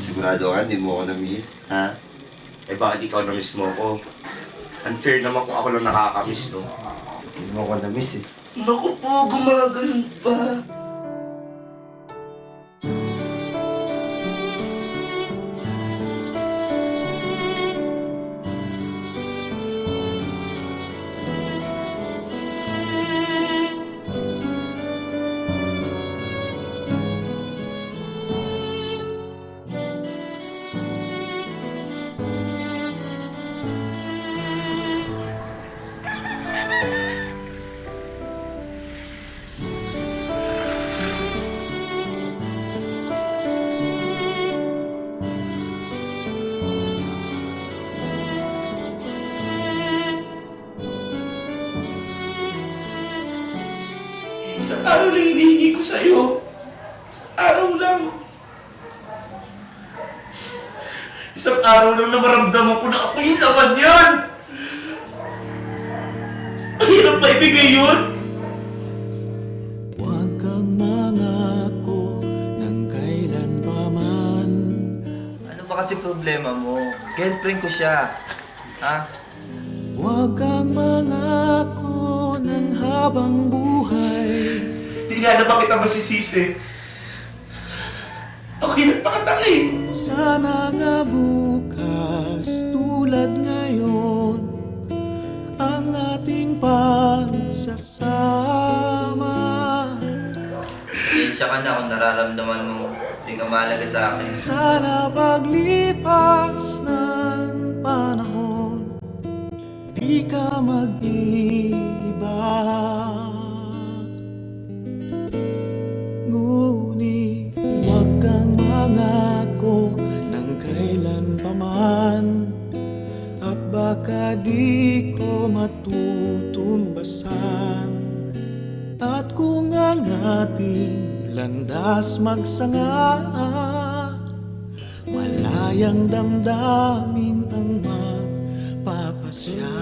sigurado ka, di mo ako na-miss, ha? Eh bakit ikaw na-miss mo ko? Unfair naman kung ako lang nakakamiss, no? Hindi mo ako na-miss, eh. Naku po, gumaganon pa. Isang araw lang hinihingi ko sa'yo. Isang araw lang. Isang araw lang na maramdaman ko na ako yung laman yan. Ang hirap ba ibigay yun? Huwag kang mangako ng kailan pa man Ano ba kasi problema mo? Girlfriend ko siya. Ha? Huwag kang mangako ng habang buhay Hindi nga na ba kita masisisi? Ako'y nagpakatangin. Sana nga bukas tulad ngayon Ang ating pagsasama Pasensya ka na kung nararamdaman mo hindi ka mahalaga sa akin. Sana paglipas ng panahon Di ka mag-iiba baka di ko matutumbasan. At kung ang ating landas magsanga Malayang damdamin ang magpapasya